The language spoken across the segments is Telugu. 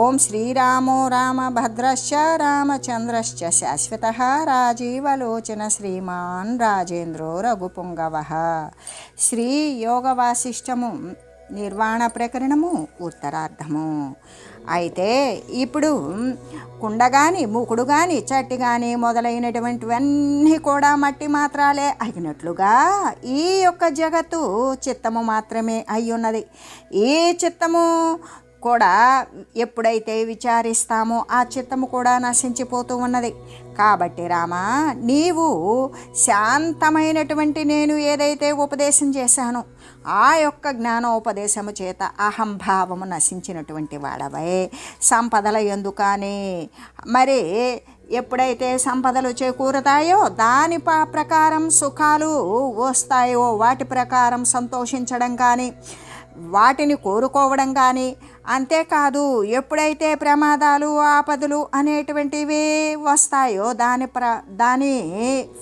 ఓం శ్రీరామో రామభద్రశ్చ రామచంద్రశ్చ శాశ్వత రాజీవలోచన శ్రీమాన్ రాజేంద్రో రఘుపుంగవ. శ్రీ యోగ వాసిష్టము నిర్వాణ ప్రకరణము ఉత్తరార్ధము. అయితే ఇప్పుడు కుండ కానీ మూకుడు కానీ చట్టి కానీ మొదలైనటువంటివన్నీ కూడా మట్టి మాత్రాలే అయినట్లుగా ఈ యొక్క జగత్తు చిత్తము మాత్రమే అయి ఉన్నది ఈ చిత్తము కూడా ఎప్పుడైతే విచారిస్తామో ఆ చిత్తము కూడా నశించిపోతూ ఉన్నది. కాబట్టి రామా నీవు శాంతమైనటువంటి నేను ఏదైతే ఉపదేశం చేశానో ఆ యొక్క జ్ఞానోపదేశము చేత అహంభావము నశించినటువంటి వాడవై. సంపదల ఎందుకని? మరి ఎప్పుడైతే సంపదలు చేకూరుతాయో దాని ప ప్రకారం సుఖాలు వస్తాయో వాటి ప్రకారం సంతోషించడం కానీ వాటిని కోరుకోవడం కానీ అంతేకాదు ఎప్పుడైతే ప్రమాదాలు ఆపదలు అనేటువంటివి వస్తాయో దాని ప్ర దాని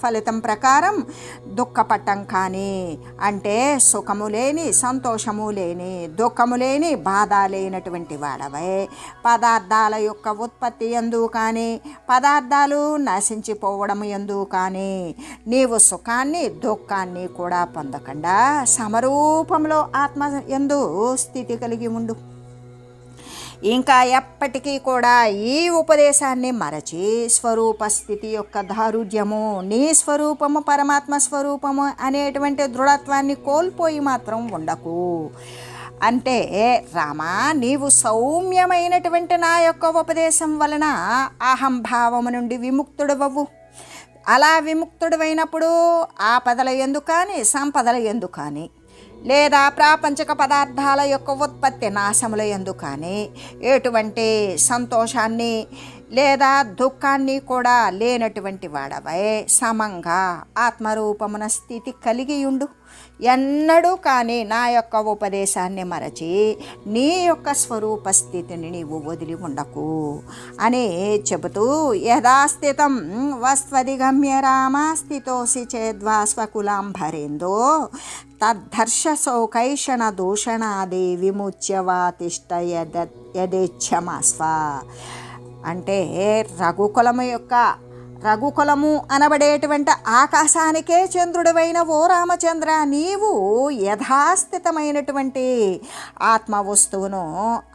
ఫలితం ప్రకారం దుఃఖపట్టం కానీ అంటే సుఖము లేని సంతోషము లేని దుఃఖము లేని బాధ లేనటువంటి వాడవే. పదార్థాల యొక్క ఉత్పత్తి ఎందు కానీ పదార్థాలు నశించిపోవడం ఎందు కానీ నీవు సుఖాన్ని దుఃఖాన్ని కూడా పొందకుండా సమరూపంలో ఆత్మ ఎందు స్థితి కలిగి ఉండు. ఇంకా ఎప్పటికీ కూడా ఈ ఉపదేశాన్ని మరచి స్వరూప స్థితి యొక్క దారుఢ్యము నీ స్వరూపము పరమాత్మ స్వరూపము అనేటువంటి దృఢత్వాన్ని కోల్పోయి మాత్రం ఉండకు. అంటే రామా నీవు సౌమ్యమైనటువంటి నా యొక్క ఉపదేశం వలన అహంభావము నుండి విముక్తుడవవు. అలా విముక్తుడమైనప్పుడు ఆపదల ఎందు కానీ సంపదల ఎందు కానీ లేదా ప్రాపంచక పదార్థాల యొక్క ఉత్పత్తి నాశముల ఎందు కానీ ఎటువంటి సంతోషాన్ని లేదా దుఃఖాన్ని కూడా లేనటువంటి వాడవై సమంగా ఆత్మరూపమున స్థితి కలిగి ఉండు ఎన్నడూ కానీ నా యొక్క ఉపదేశాన్ని మరచి నీ యొక్క స్వరూప స్థితిని నీవు వదిలి ఉండకు అని చెబుతూ యథాస్థితం వస్త్వదిగమ్య రామ స్థితోసి చేద్వా స్వకులాం భరేందో సౌకైషణ దూషణాది విముచ్యవాతిష్ట యద యథేచ్ఛమాస్వ అంటే రఘుకులము యొక్క రఘుకులము అనబడేటువంటి ఆకాశానికే చంద్రుడివైన ఓ రామచంద్ర నీవు యథాస్థితమైనటువంటి ఆత్మ వస్తువును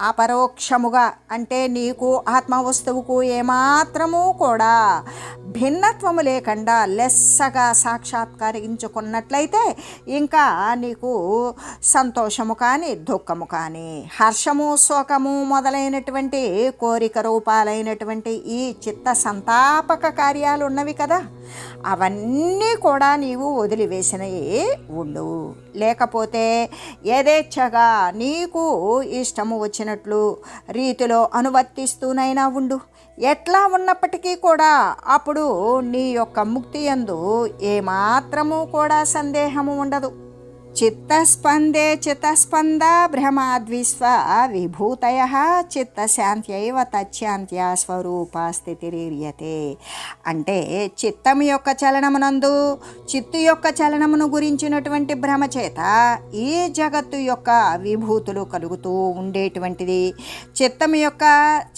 అపరోక్షముగా అంటే నీకు ఆత్మ వస్తువుకు ఏమాత్రము కూడా భిన్నత్వము లేకుండా లెస్సగా సాక్షాత్కరించుకున్నట్లయితే ఇంకా నీకు సంతోషము కానీ దుఃఖము కానీ హర్షము శోకము మొదలైనటువంటి కోరిక రూపాలైనటువంటి ఈ చిత్త సంతాపక కార్యాలు ఉన్నవి కదా. అవన్నీ కూడా నీవు వదిలివేసినవి ఉండు. లేకపోతే యథేచ్ఛగా నీకు ఇష్టము వచ్చినట్లు రీతిలో అనువర్తిస్తూనైనా ఉండు. ఎట్లా ఉన్నప్పటికీ కూడా అప్పుడు నీ యొక్క ముక్తి ఎందు ఏమాత్రము కూడా సందేహము ఉండదు. చిత్తస్పందే చిత్తస్పంద భ్రమాద్విశ్వ విభూతయ చిత్తశాంత్యైవ తచ్చాంత్య స్వరూప స్థితిరీర్యతే అంటే చిత్తం యొక్క చలనమునందు చిత్తు యొక్క చలనమును గురించినటువంటి భ్రమ చేత ఈ జగత్తు యొక్క విభూతులు కలుగుతూ ఉండేటువంటిది. చిత్తం యొక్క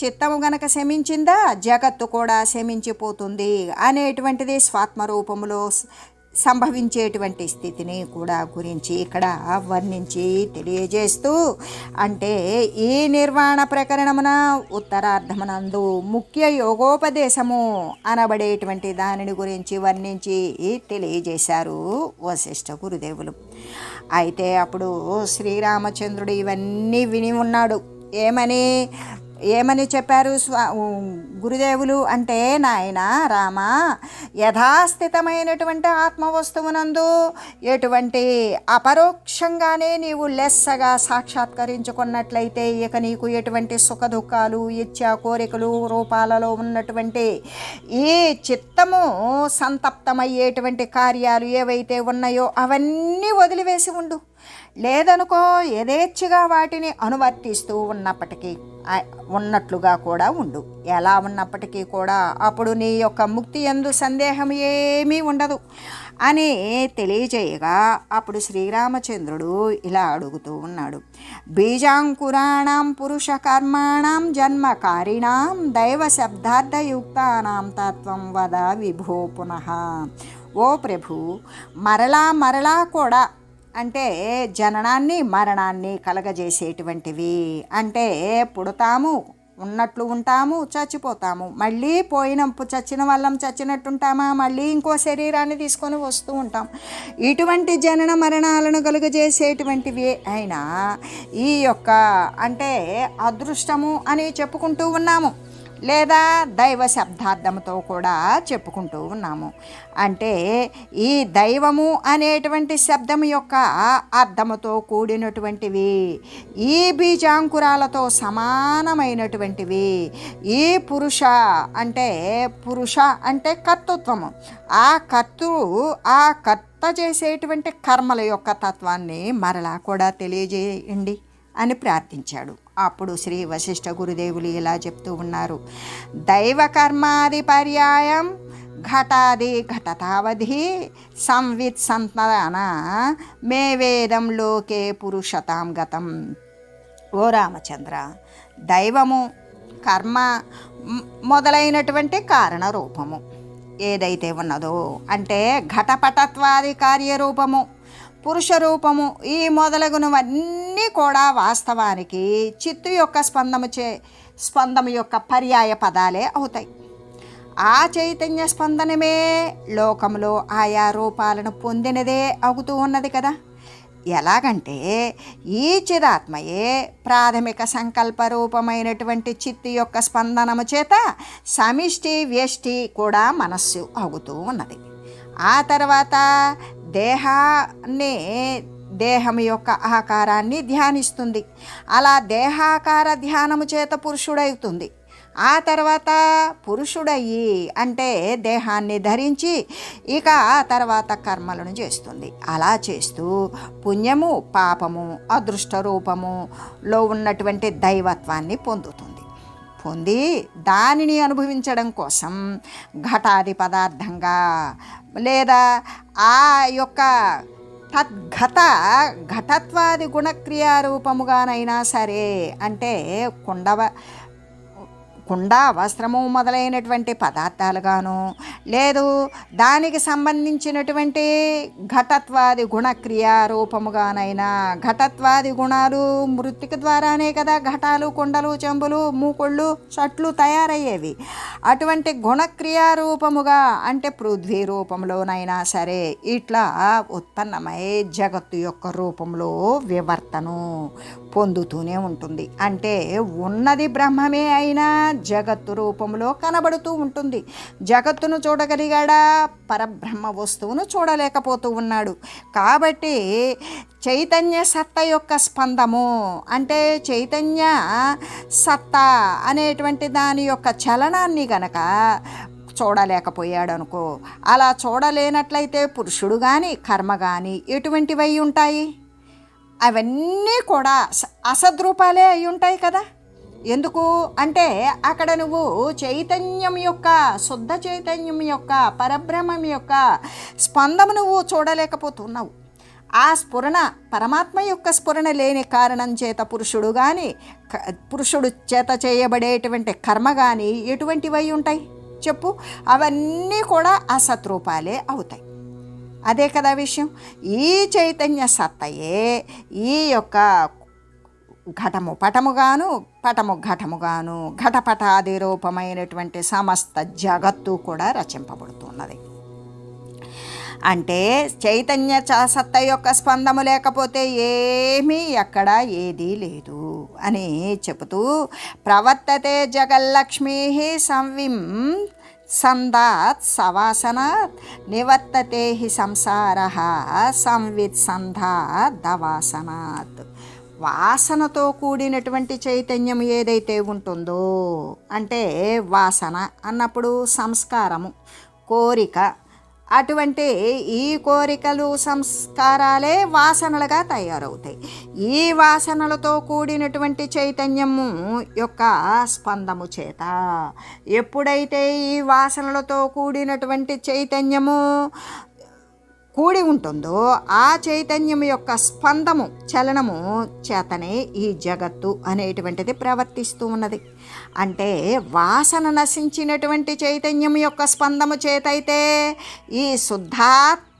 చిత్తము గనక శమించిందా జగత్తు కూడా శమించిపోతుంది అనేటువంటిది స్వాత్మరూపములో సంభవించేటువంటి స్థితిని కూడా గురించి ఇక్కడ వర్ణించి తెలియజేస్తూ అంటే ఈ నిర్వాణ ప్రకరణమున ఉత్తరార్ధమునందు ముఖ్య యోగోపదేశము అనబడేటువంటి దానిని గురించి వర్ణించి తెలియజేశారు వశిష్ఠ గురుదేవులు. అయితే అప్పుడు శ్రీరామచంద్రుడు ఇవన్నీ విని ఉన్నాడు. ఏమని? ఏమని చెప్పారు? స్వా గురుదేవులు అంటే నాయన రామ యథాస్థితమైనటువంటి ఆత్మవస్తువునందు ఎటువంటి అపరోక్షంగానే నీవు లెస్సగా సాక్షాత్కరించుకున్నట్లయితే ఇక నీకు ఎటువంటి సుఖ దుఃఖాలు ఇచ్చా కోరికలు రూపాలలో ఉన్నటువంటి ఈ చిత్తము సంతప్తమయ్యేటువంటి కార్యాలు ఏవైతే ఉన్నాయో అవన్నీ వదిలివేసి ఉండు. లేదనుకో యథేచ్ఛగా వాటిని అనువర్తిస్తూ ఉన్నప్పటికీ ఉన్నట్లుగా కూడా ఉండు. ఎలా ఉన్నప్పటికీ కూడా అప్పుడు నీ యొక్క ముక్తి ఎందు సందేహం ఏమీ ఉండదు. అని తెలియజేయగా అప్పుడు శ్రీరామచంద్రుడు ఇలా అడుగుతూ ఉన్నాడు. బీజాంకురాణం పురుష కర్మాణం జన్మకారిణాం దైవ శబ్దార్థయుక్తానాం తత్వం వద విభో పునః. ఓ ప్రభు మరలా మరలా కూడా అంటే జననాన్ని మరణాన్ని కలగజేసేటువంటివి. అంటే పుడతాము ఉన్నట్లు ఉంటాము చచ్చిపోతాము. మళ్ళీ పోయిన చచ్చిన వాళ్ళం చచ్చినట్టుంటామా? మళ్ళీ ఇంకో శరీరాన్ని తీసుకొని వస్తూ ఉంటాం. ఇటువంటి జనన మరణాలను కలుగజేసేటువంటివి అయినా ఈ యొక్క అంటే అదృష్టము అని చెప్పుకుంటూ ఉన్నాము. లేదా దైవ శబ్దార్థముతో కూడా చెప్పుకుంటూ ఉన్నాము. అంటే ఈ దైవము అనేటువంటి శబ్దం యొక్క అర్థముతో కూడినటువంటివి ఈ బీజాంకురాలతో సమానమైనటువంటివి ఈ పురుష అంటే పురుష అంటే కర్తృత్వము. ఆ కర్తృ ఆ కర్త చేసేటువంటి కర్మల యొక్క తత్వాన్ని మరలా కూడా తెలియజేయండి అని ప్రార్థించాడు. అప్పుడు శ్రీ వశిష్ఠ గురుదేవులు ఇలా చెప్తూ ఉన్నారు. దైవ కర్మాది పర్యాయం ఘటాది ఘటతావధి సంవిత్ సంతన మే వేదం లోకే పురుషతాం గతం. ఓ రామచంద్ర దైవము కర్మ మొదలైనటువంటి కారణ రూపము. ఏదైతే ఉన్నదో అంటే ఘటపటత్వాది కార్యరూపము. పురుష రూపము ఈ మొదలగునవన్నీ కూడా వాస్తవానికి చిత్తు యొక్క స్పందము చే స్పందము యొక్క పర్యాయ పదాలే అవుతాయి. ఆ చైతన్య స్పందనమే లోకంలో ఆయా రూపాలను పొందినదే అవుతూ ఉన్నది కదా. ఎలాగంటే ఈ చిదాత్మయే ప్రాథమిక సంకల్ప రూపమైనటువంటి చిత్తు యొక్క స్పందనము చేత సమిష్టి వ్యష్టి కూడా మనస్సు అవుతూ ఉన్నది. ఆ తర్వాత దేహాన్ని దేహం యొక్క ఆకారాన్ని ధ్యానిస్తుంది. అలా దేహాకార ధ్యానము చేత పురుషుడవుతుంది. ఆ తర్వాత పురుషుడయ్యి అంటే దేహాన్ని ధరించి ఇక ఆ తర్వాత కర్మలను చేస్తుంది. అలా చేస్తూ పుణ్యము పాపము అదృష్ట రూపములో ఉన్నటువంటి దైవత్వాన్ని పొందుతుంది. పొంది దానిని అనుభవించడం కోసం ఘటాది పదార్థంగా లేదా ఆ యొక్క తద్ఘత ఘటత్వాది గుణక్రియారూపముగానైనా సరే అంటే కుండవ కుండ వస్త్రము మొదలైనటువంటి పదార్థాలుగాను లేదు దానికి సంబంధించినటువంటి ఘటత్వాది గుణక్రియ రూపముగానైనా ఘటత్వాది గుణాలు మృతిక ద్వారానే కదా ఘటాలు కుండలు చెంబులు మూకుళ్ళు చట్లు తయారయ్యేవి. అటువంటి గుణక్రియ రూపముగా అంటే పృథ్వీ రూపంలోనైనా సరే ఇట్లా ఉత్పన్నమై జగత్తు యొక్క రూపంలో వివర్తను పొందుతూనే ఉంటుంది. అంటే ఉన్నది బ్రహ్మమే అయినా జగత్తు రూపంలో కనబడుతూ ఉంటుంది. జగత్తును చూడగలిగాడా? పరబ్రహ్మ వస్తువును చూడలేకపోతూ ఉన్నాడు. కాబట్టి చైతన్య సత్త యొక్క స్పందము అంటే చైతన్య సత్తా అనేటువంటి దాని యొక్క చలనాన్ని గనక చూడలేకపోయాడు అనుకో అలా చూడలేనట్లయితే పురుషుడు కానీ కర్మ కానీ ఎటువంటివై ఉంటాయి? అవన్నీ కూడా స- అసద్రూపాలే అయి ఉంటాయి కదా? ఎందుకు? అంటే అక్కడ నువ్వు చైతన్యం యొక్క శుద్ధ చైతన్యం యొక్క పరబ్రహ్మం యొక్క స్పందము నువ్వు చూడలేకపోతున్నావు. ఆ స్ఫురణ పరమాత్మ యొక్క స్ఫురణ లేని కారణం చేత పురుషుడు కానీ పురుషుడు చేత చేయబడేటువంటి కర్మ కానీ ఎటువంటివై ఉంటాయి? చెప్పు. అవన్నీ కూడా అసత్రూపాలే అవుతాయి. అదే కదా విషయం. ఈ చైతన్య సత్తయే ఈ యొక్క ఘటము పటముగాను పటము ఘటముగాను ఘటపటాది రూపమైనటువంటి సమస్త జగత్తు కూడా రచింపబడుతున్నది. అంటే చైతన్య సత్త యొక్క స్పందము లేకపోతే ఏమీ ఎక్కడ ఏదీ లేదు అని చెబుతూ ప్రవర్తతే జగల్లక్ష్మీ సంవిం సందాత్ సవాసనాత్ నివర్తతే సంసార సంవిత్ సంధాత్ దవాసనాత్. వాసనతో కూడినటువంటి చైతన్యం ఏదైతే ఉంటుందో అంటే వాసన అన్నప్పుడు సంస్కారము కోరిక. అటువంటి ఈ కోరికలు సంస్కారాలే వాసనలుగా తయారవుతాయి. ఈ వాసనలతో కూడినటువంటి చైతన్యము యొక్క స్పందము చేత ఎప్పుడైతే ఈ వాసనలతో కూడినటువంటి చైతన్యము కూడి ఉంటుందో ఆ చైతన్యం యొక్క స్పందము చలనము చేతనే ఈ జగత్తు అనేటువంటిది ప్రవర్తిస్తూ ఉన్నది. అంటే వాసన నశించినటువంటి చైతన్యం యొక్క స్పందము చేతైతే ఈ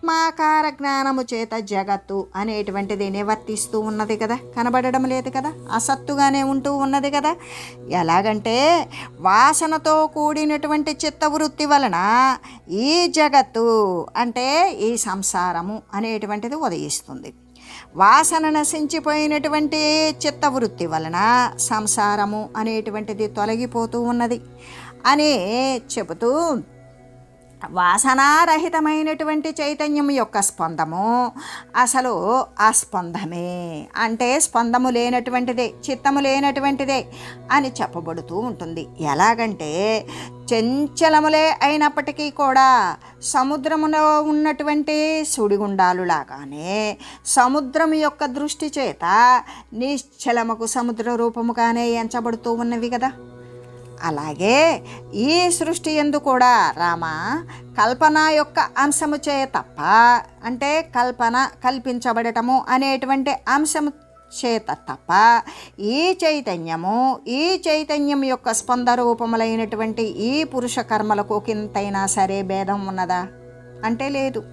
మాకార జ్ఞానము చేత జగత్తు అనేటువంటిది నివర్తిస్తూ ఉన్నది కదా. కనబడడం లేదు కదా. అసత్తుగానే ఉంటూ ఉన్నది కదా. ఎలాగంటే వాసనతో కూడినటువంటి చిత్తవృత్తి వలన ఈ జగత్తు అంటే ఈ సంసారము అనేటువంటిది ఉదయిస్తుంది. వాసన నశించిపోయినటువంటి చిత్తవృత్తి వలన సంసారము అనేటువంటిది తొలగిపోతూ ఉన్నది. అని చెబుతూ వాసనారహితమైనటువంటి చైతన్యం యొక్క స్పందము. అసలు ఆ స్పందమే. అంటే స్పందము లేనటువంటిదే చిత్తము లేనటువంటిదే అని చెప్పబడుతూ ఉంటుంది. ఎలాగంటే చెంచలములే అయినప్పటికీ కూడా సముద్రములో ఉన్నటువంటి సుడిగుండాలు లాగానే సముద్రం యొక్క దృష్టి చేత నిశ్చలముకు సముద్ర రూపముగానే ఎంచబడుతూ ఉన్నవి కదా. అలాగే ఈ సృష్టి ఎందు కూడా రామ కల్పన యొక్క అంశము చే తప్ప అంటే కల్పన కల్పించబడటము అనేటువంటి అంశము చేత తప్ప ఈ చైతన్యము ఈ చైతన్యం యొక్క స్పంద రూపములైనటువంటి ఈ పురుష కర్మలకు కింతైనా సరే భేదం ఉన్నదా? అంటే లేదు.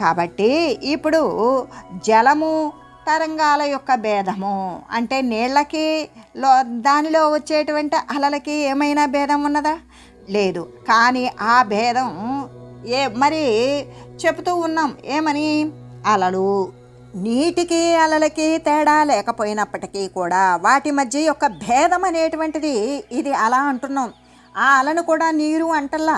కాబట్టి ఇప్పుడు జలము తరంగాల యొక్క భేదము. అంటే నీళ్ళకి లో దానిలో వచ్చేటువంటి అలలకి ఏమైనా భేదం ఉన్నదా? లేదు. కానీ ఆ భేదం ఏ మరి చెబుతూ ఉన్నాం. ఏమని? అలలు. నీటికి అలలకి తేడా లేకపోయినప్పటికీ కూడా వాటి మధ్య యొక్క భేదం అనేటువంటిది ఇది అలా అంటున్నాం. ఆ అలను కూడా నీరు అంటల్లా.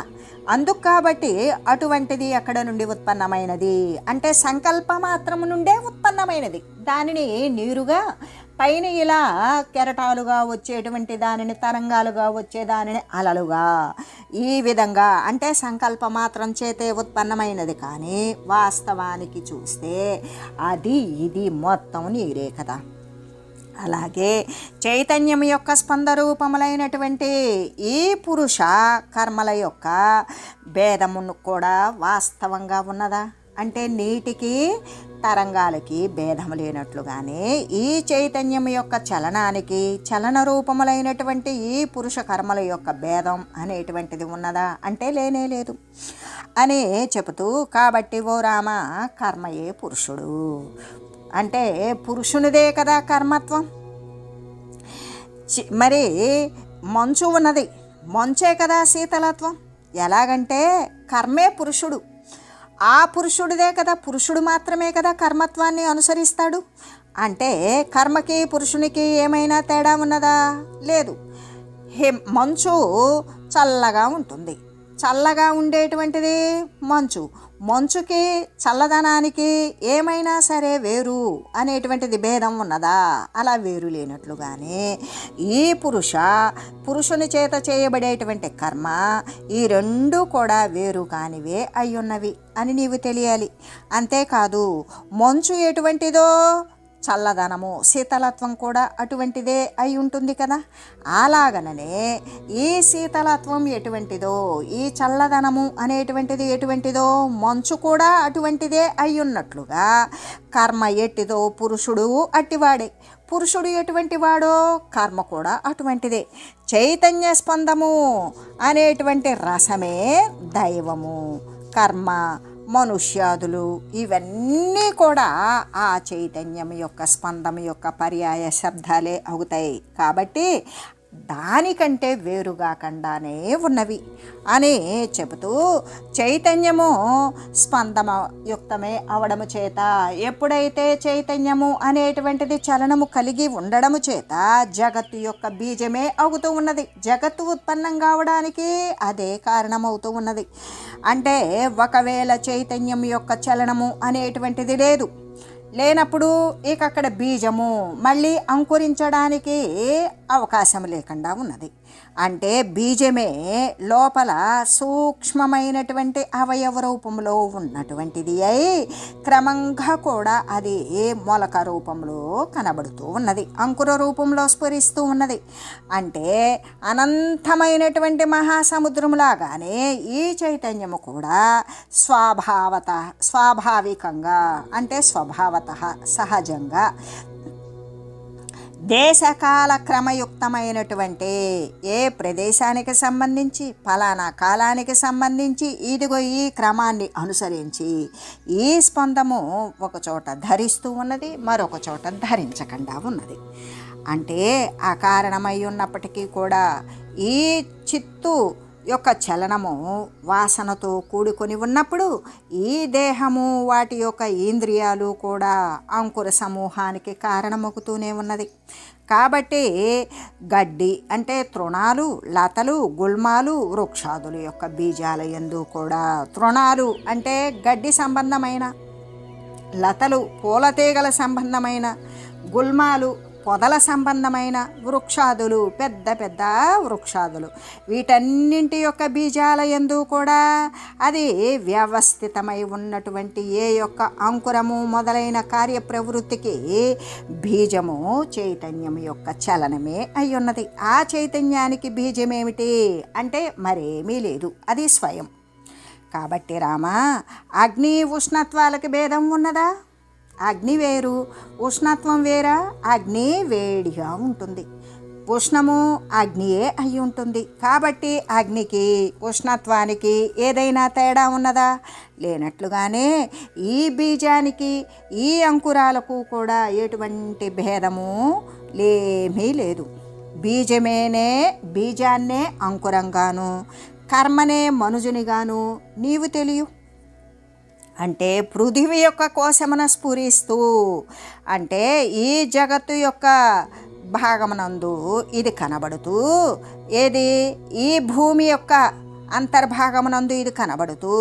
అందుకు కాబట్టి అటువంటిది అక్కడ నుండి ఉత్పన్నమైనది. అంటే సంకల్ప మాత్రము నుండే ఉత్పన్నమైనది. దానిని నీరుగా పైన ఇలా కెరటాలుగా వచ్చేటువంటి దానిని తరంగాలుగా వచ్చే దానిని అలలుగా. ఈ విధంగా అంటే సంకల్ప మాత్రం చేతే ఉత్పన్నమైనది కానీ వాస్తవానికి చూస్తే అది ఇది మొత్తం నీరే కదా. అలాగే చైతన్యం యొక్క స్పంద రూపములైనటువంటి ఈ పురుష కర్మల యొక్క భేదమును కూడా వాస్తవంగా ఉన్నదా? అంటే నీటికి తరంగాలకి భేదం లేనట్లుగానే ఈ చైతన్యం యొక్క చలనానికి చలన రూపములైనటువంటి ఈ పురుష కర్మల యొక్క భేదం అనేటువంటిది ఉన్నదా? అంటే లేనే లేదు. అని చెబుతూ కాబట్టి ఓ రామ కర్మయే పురుషుడు. అంటే పురుషునిదే కదా కర్మత్వం. చి- మరి మంచు ఉన్నది. మంచే కదా శీతలత్వం. ఎలాగంటే కర్మే పురుషుడు. ఆ పురుషుడిదే కదా పురుషుడు మాత్రమే కదా కర్మత్వాన్ని అనుసరిస్తాడు. అంటే కర్మకి పురుషునికి ఏమైనా తేడా ఉన్నదా? లేదు. హే మంచు చల్లగా ఉంటుంది. చల్లగా ఉండేటువంటిది మంచు. మంచుకి చల్లదనానికి ఏమైనా సరే వేరు అనేటువంటిది భేదం ఉన్నదా? అలా వేరు లేనట్లుగానే ఈ పురుష పురుషుని చేత చేయబడేటువంటి కర్మ ఈ రెండు కూడా వేరు కానివే అయి ఉన్నవి అని నీవు తెలియాలి. అంతేకాదు మంచు ఎటువంటిదో చల్లదనము శీతలత్వం కూడా అటువంటిదే అయి ఉంటుంది కదా. అలాగననే ఈ శీతలత్వం ఎటువంటిదో ఈ చల్లదనము అనేటువంటిది ఎటువంటిదో మంచు కూడా అటువంటిదే అయి ఉన్నట్లుగా కర్మ ఎట్టిదో పురుషుడు అట్టివాడే. పురుషుడు ఎటువంటి వాడో కర్మ కూడా అటువంటిదే. చైతన్య స్పందము అనేటువంటి రసమే దైవము. కర్మ మనుష్యాదులు ఇవన్నీ కూడా ఆ చైతన్యం యొక్క స్పందం యొక్క పర్యాయ శబ్దాలే అవుతాయి. కాబట్టి దానికంటే వేరుగా కండానే ఉన్నవి. అని చెబుతూ చైతన్యము స్పందమ యుక్తమే అవడము చేత ఎప్పుడైతే చైతన్యము అనేటువంటిది చలనము కలిగి ఉండడము చేత జగత్తు యొక్క బీజమే అవుతూ ఉన్నది. జగత్తు ఉత్పన్నం కావడానికి అదే కారణమవుతూ ఉన్నది. అంటే ఒకవేళ చైతన్యం యొక్క చలనము అనేటువంటిది లేదు. లేనప్పుడు ఇక అక్కడ బీజము మళ్ళీ అంకురించడానికి అవకాశం లేకుండా ఉన్నది. అంటే బీజమే లోపల సూక్ష్మమైనటువంటి అవయవ రూపంలో ఉన్నటువంటిది అయి క్రమంగా కూడా అది మొలక రూపంలో కనబడుతూ ఉన్నది అంకుర రూపంలో స్ఫురిస్తూ ఉన్నది. అంటే అనంతమైనటువంటి మహాసముద్రములాగానే ఈ చైతన్యము కూడా స్వాభావత స్వాభావికంగా అంటే స్వభావత సహజంగా దేశకాల క్రమయుక్తమైనటువంటి ఏ ప్రదేశానికి సంబంధించి ఫలానా కాలానికి సంబంధించి ఇదిగో ఈ క్రమాన్ని అనుసరించి ఈ స్పందము ఒక చోట ధరిస్తూ ఉన్నది మరొక చోట ధరించకుండా ఉన్నది. అంటే అకారణమై ఉన్నప్పటికీ కూడా ఈ చిత్తు యొక్క చలనము వాసనతో కూడుకొని ఉన్నప్పుడు ఈ దేహము వాటి యొక్క ఇంద్రియాలు కూడా అంకుర సమూహానికి కారణమవుతూనే ఉన్నది. కాబట్టి గడ్డి అంటే తృణాలు లతలు గుల్మాలు వృక్షాదుల యొక్క బీజాల ఎందు కూడా తృణాలు అంటే గడ్డి సంబంధమైన లతలు పూలతీగల సంబంధమైన గుల్మాలు పొదల సంబంధమైన వృక్షాదులు పెద్ద పెద్ద వృక్షాదులు. వీటన్నింటి యొక్క బీజాల ఎందు కూడా అది వ్యవస్థితమై ఉన్నటువంటి ఏ యొక్క అంకురము మొదలైన కార్యప్రవృత్తికి బీజము చైతన్యం యొక్క చలనమే అయి ఉన్నది ఆ చైతన్యానికి బీజమేమిటి? అంటే మరేమీ లేదు. అది స్వయం. కాబట్టి రామా అగ్ని ఉష్ణత్వాలకు భేదం ఉన్నదా? అగ్ని వేరు ఉష్ణత్వం వేరా అగ్ని వేడిగా ఉంటుంది. ఉష్ణము అగ్నియే అయి ఉంటుంది. కాబట్టి అగ్నికి ఉష్ణత్వానికి ఏదైనా తేడా ఉన్నదా? లేనట్లుగానే ఈ బీజానికి ఈ అంకురాలకు కూడా ఎటువంటి భేదము లేమీ లేదు. బీజమేనే బీజాన్నే అంకురంగాను కర్మనే మనుజునిగాను నీవు తెలియు. అంటే పృథివీ యొక్క కోశమున స్ఫురిస్తూ అంటే ఈ జగత్తు యొక్క భాగమునందు ఇది కనబడుతూ ఏది? ఈ భూమి యొక్క అంతర్భాగమునందు ఇది కనబడుతూ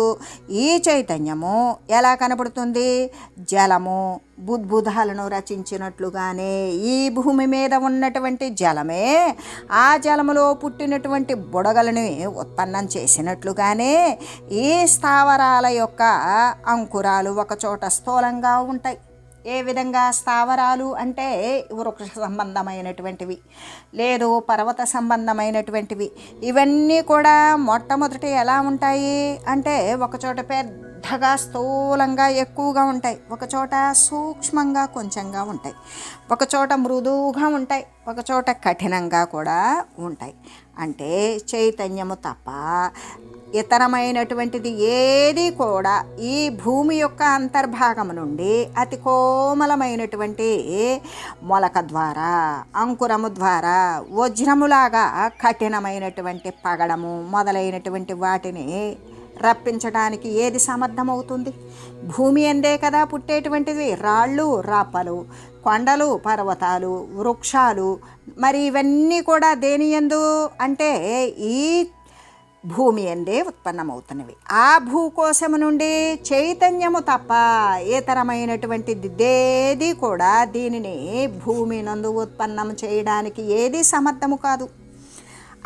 ఈ చైతన్యము ఎలా కనబడుతుంది? జలము బుద్బుధాలను రచించినట్లుగానే ఈ భూమి మీద ఉన్నటువంటి జలమే ఆ జలములో పుట్టినటువంటి బుడగలని ఉత్పన్నం చేసినట్లుగానే ఈ స్థావరాల యొక్క అంకురాలు ఒకచోట స్థూలంగా ఉంటాయి. ఏ విధంగా స్థావరాలు అంటే వృక్ష సంబంధమైనటువంటివి లేదు పర్వత సంబంధమైనటువంటివి ఇవన్నీ కూడా మొట్టమొదటి ఎలా ఉంటాయి అంటే ఒకచోట పెద్దగా స్థూలంగా ఎక్కువగా ఉంటాయి. ఒకచోట సూక్ష్మంగా కొంచెంగా ఉంటాయి. ఒకచోట మృదువుగా ఉంటాయి. ఒకచోట కఠినంగా కూడా ఉంటాయి. అంటే చైతన్యము తప్ప ఇతరమైనటువంటిది ఏది కూడా ఈ భూమి యొక్క అంతర్భాగం నుండి అతి కోమలమైనటువంటి మొలక ద్వారా అంకురము ద్వారా వజ్రములాగా కఠినమైనటువంటి పగడము మొదలైనటువంటి వాటిని రప్పించడానికి ఏది సమర్థమవుతుంది? భూమి ఎందే కదా పుట్టేటువంటిది? రాళ్ళు రాపలు కొండలు పర్వతాలు వృక్షాలు. మరి ఇవన్నీ కూడా దేని ఎందు? అంటే ఈ భూమి ఎందే ఉత్పన్నమవుతున్నవి. ఆ భూకోశము నుండి చైతన్యము తప్ప ఇతరమైనటువంటిది దేది కూడా దీనిని భూమి నందు ఉత్పన్నం చేయడానికి ఏది సమర్థము కాదు.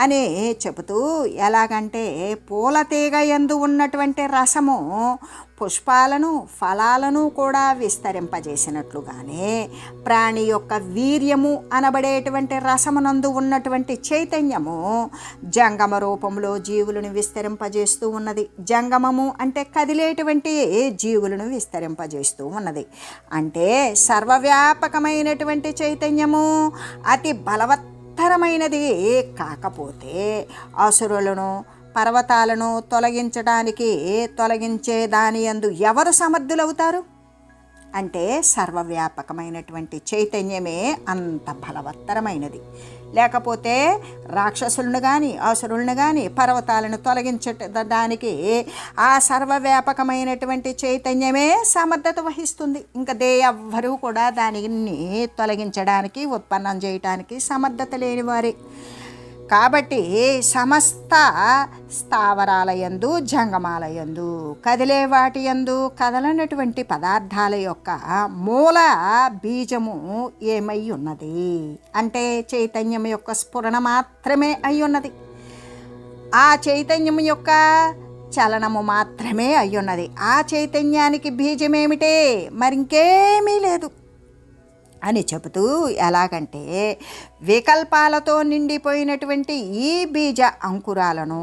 అని చెబుతూ ఎలాగంటే పూల తీగ ఎందు ఉన్నటువంటి రసము పుష్పాలను ఫలాలను కూడా విస్తరింపజేసినట్లుగానే ప్రాణి యొక్క వీర్యము అనబడేటువంటి రసమునందు ఉన్నటువంటి చైతన్యము జంగమ రూపంలో జీవులను విస్తరింపజేస్తూ ఉన్నది. జంగమము అంటే కదిలేటువంటి జీవులను విస్తరింపజేస్తూ ఉన్నది. అంటే సర్వవ్యాపకమైనటువంటి చైతన్యము అతి బలవత్ బలవత్తరమైనది కాకపోతే అసురులను పర్వతాలను తొలగించడానికి తొలగించే దాని యందు ఎవరు సమర్థులవుతారు? అంటే సర్వవ్యాపకమైనటువంటి చైతన్యమే అంత బలవత్తరమైనది లేకపోతే రాక్షసులను కానీ అసురులను కానీ పర్వతాలను తొలగించడానికి ఆ సర్వవ్యాపకమైనటువంటి చైతన్యమే సమర్థత వహిస్తుంది. ఇంకా దే ఎవ్వరూ కూడా దానిని తొలగించడానికి ఉత్పన్నం చేయటానికి సమర్థత లేని వారే. కాబట్టి సమస్త స్థావరాలయందు జంగమాలయందు కదిలే వాటి యందు కదలనటువంటి పదార్థాల యొక్క మూల బీజము ఏమై ఉన్నది అంటే చైతన్యం యొక్క స్ఫురణ మాత్రమే అయి ఉన్నది ఆ చైతన్యం యొక్క చలనము మాత్రమే అయ్యున్నది. ఆ చైతన్యానికి బీజమేమిటే? మరింకేమీ లేదు. అని చెబుతూ ఎలాగంటే వికల్పాలతో నిండిపోయినటువంటి ఈ బీజ అంకురాలను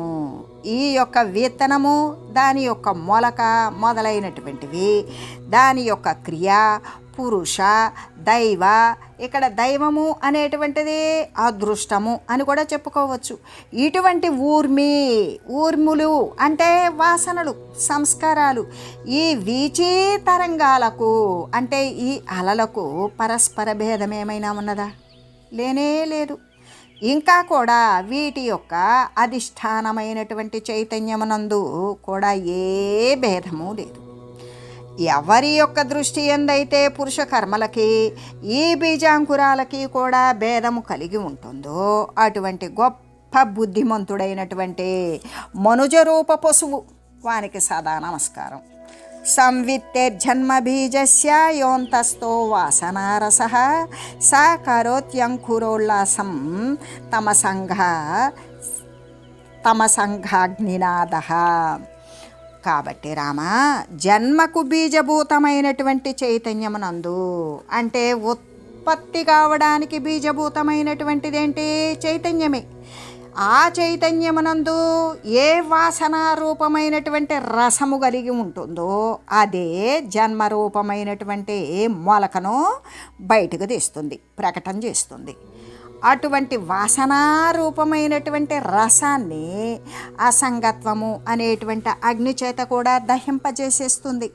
ఈ యొక్క విత్తనము దాని యొక్క మొలక మొదలైనటువంటివి దాని యొక్క క్రియ పురుష దైవ ఇక్కడ దైవము అనేటువంటిది అదృష్టము అని కూడా చెప్పుకోవచ్చు. ఇటువంటి ఊర్మి ఊర్ములు అంటే వాసనలు సంస్కారాలు. ఈ వీచీ తరంగాలకు అంటే ఈ అలలకు పరస్పర భేదం ఏమైనా ఉన్నదా? లేనే లేదు. ఇంకా కూడా వీటి యొక్క అధిష్టానమైనటువంటి చైతన్యమునందు కూడా ఏ భేదము లేదు. ఎవరి యొక్క దృష్టి ఎందైతే పురుష కర్మలకి ఈ బీజాంకురాలకి కూడా భేదము కలిగి ఉంటుందో అటువంటి గొప్ప బుద్ధిమంతుడైనటువంటి మనుజరూప పశువు వానికి సదా నమస్కారం. సంవిత్తేర్జన్మబీజస్య యోంతస్థో వాసనారస స కరోత్యంకురోల్లాసం తమ తమసంఘాగ్నినాద. కాబట్టి రామ జన్మకు బీజభూతమైనటువంటి చైతన్యమునందు అంటే ఉత్పత్తి కావడానికి బీజభూతమైనటువంటిది ఏంటి చైతన్యమే. ఆ చైతన్యమునందు ఏ వాసన రూపమైనటువంటి రసము కలిగి ఉంటుందో అదే జన్మ రూపమైనటువంటి మొలకను బయటకు తీస్తుంది ప్రకటన చేస్తుంది. అటువంటి వాసనారూపమైనటువంటి రసాన్ని అసంగత్వము అనేటువంటి అగ్ని చేత కూడా దహింపజేసేస్తుంది.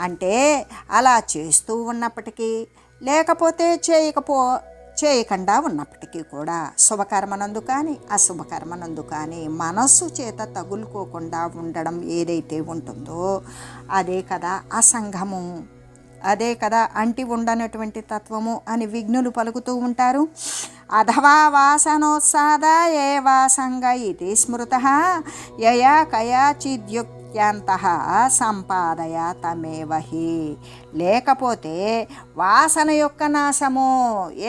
అంటే అలా చేస్తూ ఉన్నప్పటికీ లేకపోతే చేయకపో చేయకుండా ఉన్నప్పటికీ కూడా శుభకర్మనందు కానీ అశుభకర్మనందు కానీ మనస్సు చేత తగులుకోకుండా ఉండడం ఏదైతే ఉంటుందో అదే కదా అసంగము. అదే కదా అంటి ఉండనటువంటి తత్వము అని విఘ్నులు పలుకుతూ ఉంటారు. అథవా వాసనోత్సాద ఏ వాసంగ ఇది స్మృత యయా ప్రత్యంత సంపాదయ తమేవహి లేకపోతే వాసన యొక్క నాశము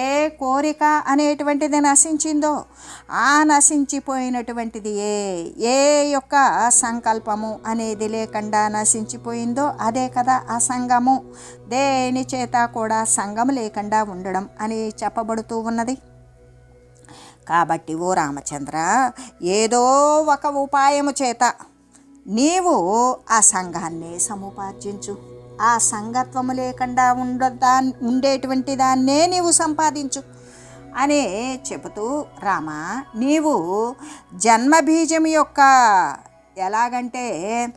ఏ కోరిక అనేటువంటిది నశించిందో ఆ నశించిపోయినటువంటిది ఏ ఏ యొక్క సంకల్పము అనేది లేకుండా నశించిపోయిందో అదే కదా అసంగము. దేని చేత కూడా సంగము లేకుండా ఉండడం అని చెప్పబడుతూ ఉన్నది. కాబట్టి ఓ రామచంద్ర ఏదో ఒక ఉపాయము చేత నీవు ఆ సంఘాన్ని సముపార్జించు. ఆ సంగత్వము లేకుండా ఉండదా ఉండేటువంటి దాన్నే నీవు సంపాదించు. అని చెబుతూ రామ నీవు జన్మబీజం యొక్క ఎలాగంటే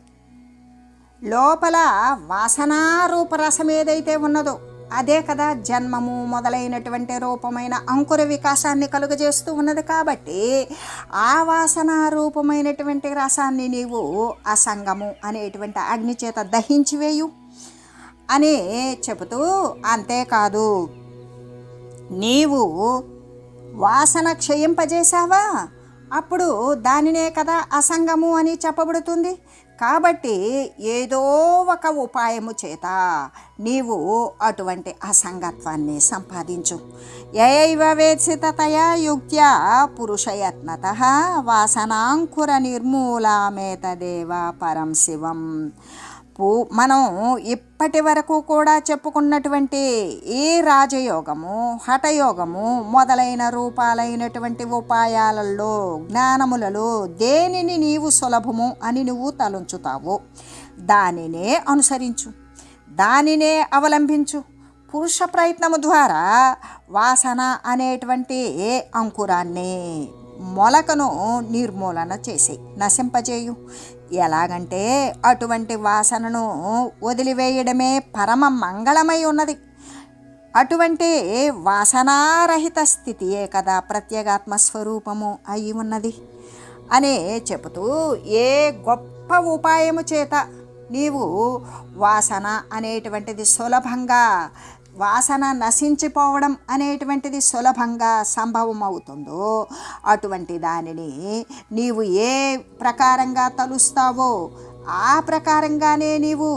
లోపల వాసనారూపరసం ఏదైతే ఉన్నదో అదే కదా జన్మము మొదలైనటువంటి రూపమైన అంకుర వికాసాన్ని కలుగజేస్తూ ఉన్నది కాబట్టి ఆ వాసన రూపమైనటువంటి రసాన్ని నీవు అసంగము అనేటువంటి అగ్ని చేత దహించివేయు అని చెబుతూ అంతేకాదు. నీవు వాసన క్షయింపజేశావా? అప్పుడు దానినే కదా అసంగము అని చెప్పబడుతుంది. కాబట్టి ఏదో ఒక ఉపాయము చేత నీవు అటువంటి అసంగత్వాన్ని సంపాదించు. యైవ వేత్సితతయా యుక్త్యా పురుషయత్నత వాసనాంకుర నిర్మూలామేతదేవ పరం శివం. పూ మనం ఇప్పటి వరకు కూడా చెప్పుకున్నటువంటి ఈ రాజయోగము హఠయోగము మొదలైన రూపాలైనటువంటి ఉపాయాలలో జ్ఞానములలో దేనిని నీవు సులభము అని నువ్వు తలంచుతావో దానినే అనుసరించు. దానినే అవలంబించు. పురుష ప్రయత్నము ద్వారా వాసన అనేటువంటి అంకురాన్ని మొలకను నిర్మూలన చేసి నశింపజేయు. ఎలాగంటే అటువంటి వాసనను వదిలివేయడమే పరమ మంగళమై ఉన్నది. అటువంటి వాసనారహిత స్థితియే కదా ప్రత్యేగాత్మ స్వరూపము అయి ఉన్నది. అనే చెబుతూ ఏ గొప్ప ఉపాయము చేత నీవు వాసన అనేటువంటిది సులభంగా వాసన నశించిపోవడం అనేటువంటిది సులభంగా సంభవం అవుతుందో అటువంటి దానిని నీవు ఏ ప్రకారంగా తలుస్తావో ఆ ప్రకారంగానే నీవు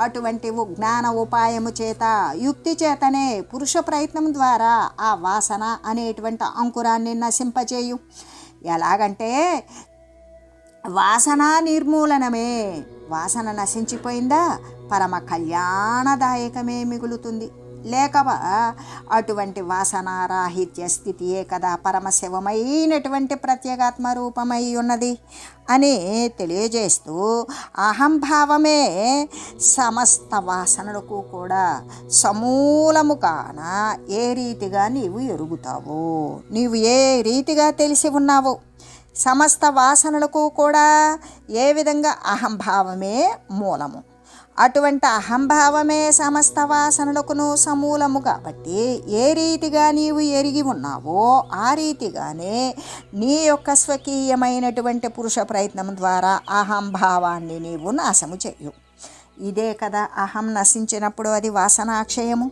అటువంటి జ్ఞాన ఉపాయము చేత యుక్తి చేతనే పురుష ప్రయత్నం ద్వారా ఆ వాసన అనేటువంటి అంకురాన్ని నశింపచేయు ఎలాగంటే వాసన నిర్మూలనమే. వాసన నశించిపోయిందా? పరమ కళ్యాణదాయకమే మిగులుతుంది. లేకవా అటువంటి వాసనారాహిత్య స్థితియే కదా పరమశివమైనటువంటి ప్రత్యేగాత్మ రూపమై ఉన్నది అని తెలియజేస్తూ అహంభావమే సమస్త వాసనలకు కూడా సమూలము కాన ఏ రీతిగా నీవు ఎరుగుతావు నీవు ఏ రీతిగా తెలిసి ఉన్నావో సమస్త వాసనలకు కూడా ఏ విధంగా అహంభావమే మూలము. అటువంటి అహంభావమే సమస్త వాసనలకును సమూలము కాబట్టి ఏ రీతిగా నీవు ఎరిగి ఉన్నావో ఆ రీతిగానే నీ యొక్క స్వకీయమైనటువంటి పురుష ప్రయత్నం ద్వారా అహంభావాన్ని నీవు నాశము చేయు. ఇదే కదా అహం నశించినప్పుడు అది వాసనాక్షయము.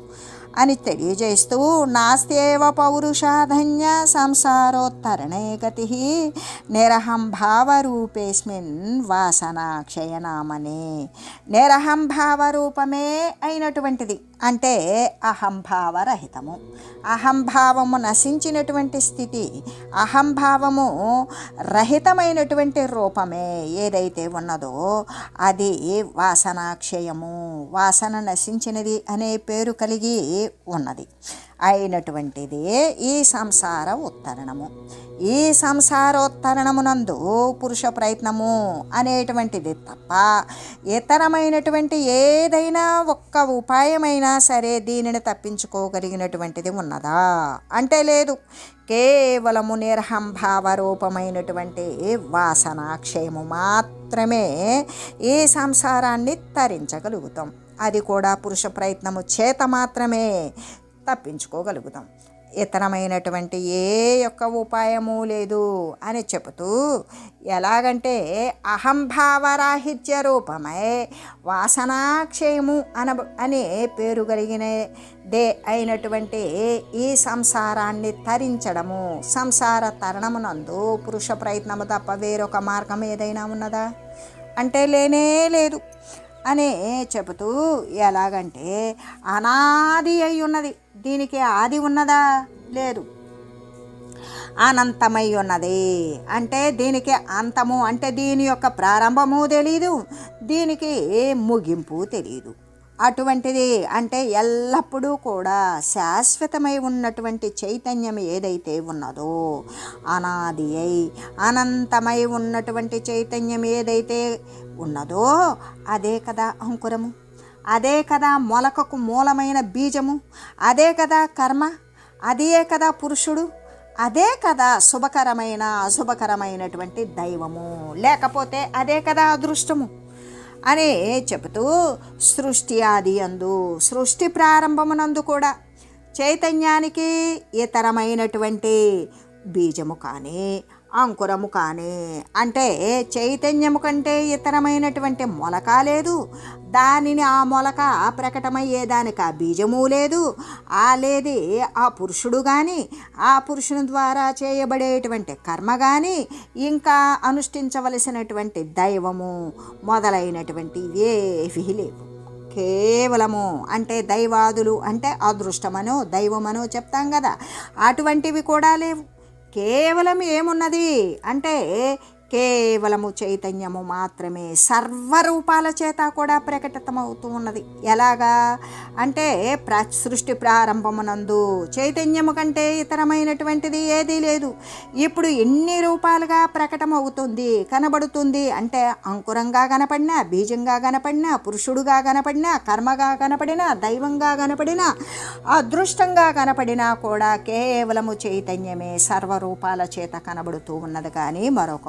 అని తెలియజేస్తూ నాస్త్యేవ పౌరుషాధన్య సంసారోత్తరణే గతి నిరహం భావరూపేస్మిన్ వాసనాక్షయనామనే. నిరహం భావరూపమే అయినటువంటిది అంటే అహంభావరహితము. అహంభావము నశించినటువంటి స్థితి అహంభావము రహితమైనటువంటి రూపమే ఏదైతే ఉన్నదో అది వాసనాక్షయము. వాసన నశించినది అనే పేరు కలిగి ఉన్నది. అయినటువంటిది ఈ సంసార ఉత్తరణము. ఈ సంసారోత్తరణమునందు పురుష ప్రయత్నము అనేటువంటిది తప్ప ఇతరమైనటువంటి ఏదైనా ఒక్క ఉపాయమైనా సరే దీనిని తప్పించుకోగలిగినటువంటిది ఉన్నదా? అంటే లేదు. కేవలము నిర్హంభావ రూపమైనటువంటి వాసనాక్షయము మాత్రమే ఈ సంసారాన్ని తరించగలుగుతాం. అది కూడా పురుష ప్రయత్నము చేత మాత్రమే తప్పించుకోగలుగుతాం. ఇతరమైనటువంటి ఏ యొక్క ఉపాయము లేదు అని చెబుతూ ఎలాగంటే అహంభావరాహిత్య రూపమై వాసనాక్షయము అన అనే పేరు కలిగిన దే అయినటువంటి ఈ సంసారాన్ని తరించడము సంసార తరణమునందు పురుష ప్రయత్నము తప్ప వేరొక మార్గం ఏదైనా ఉన్నదా? అంటే లేనే లేదు. అనే చెబుతూ ఎలాగంటే అనాది అయి ఉన్నది దీనికి ఆది ఉన్నదా? లేదు. అనంతమై ఉన్నది అంటే దీనికి అంతము అంటే దీని యొక్క ప్రారంభము తెలియదు దీనికి ముగింపు తెలియదు అటువంటిది అంటే ఎల్లప్పుడూ కూడా శాశ్వతమై ఉన్నటువంటి చైతన్యం ఏదైతే ఉన్నదో అనాది అయి అనంతమై ఉన్నటువంటి చైతన్యం ఏదైతే ఉన్నదో అదే కదా అంకురము. అదే కదా మొలకకు మూలమైన బీజము. అదే కదా కర్మ. అదే కదా పురుషుడు. అదే కదా శుభకరమైన అశుభకరమైనటువంటి దైవము. లేకపోతే అదే కదా అదృష్టము. అని చెబుతూ సృష్టి ఆది అందు సృష్టి ప్రారంభమునందు కూడా చైతన్యానికి ఇతరమైనటువంటి బీజము కానీ అంకురము కానీ. అంటే చైతన్యము కంటే ఇతరమైనటువంటి మొలక లేదు. దానిని ఆ మొలక ప్రకటమయ్యేదానికి ఆ బీజము లేదు. ఆ లేది ఆ పురుషుడు కానీ ఆ పురుషుని ద్వారా చేయబడేటువంటి కర్మ కానీ ఇంకా అనుష్ఠించవలసినటువంటి దైవము మొదలైనటువంటి ఏవీ లేవు. కేవలము అంటే దైవాదులు అంటే అదృష్టమనో దైవమనో చెప్తాం కదా. అటువంటివి కూడా లేవు. కేవలం ఏమున్నది? అంటే కేవలము చైతన్యము మాత్రమే. సర్వరూపాల చేత కూడా ప్రకటితమవుతూ ఉన్నది. ఎలాగా? అంటే ప్ర సృష్టి ప్రారంభమునందు చైతన్యము కంటే ఇతరమైనటువంటిది ఏదీ లేదు. ఇప్పుడు ఎన్ని రూపాలుగా ప్రకటమవుతుంది? కనబడుతుంది అంటే అంకురంగా కనపడినా బీజంగా కనపడినా పురుషుడుగా కనపడినా కర్మగా కనపడినా దైవంగా కనపడినా అదృష్టంగా కనపడినా కూడా కేవలము చైతన్యమే సర్వరూపాల చేత కనబడుతూ ఉన్నది. కానీ మరొక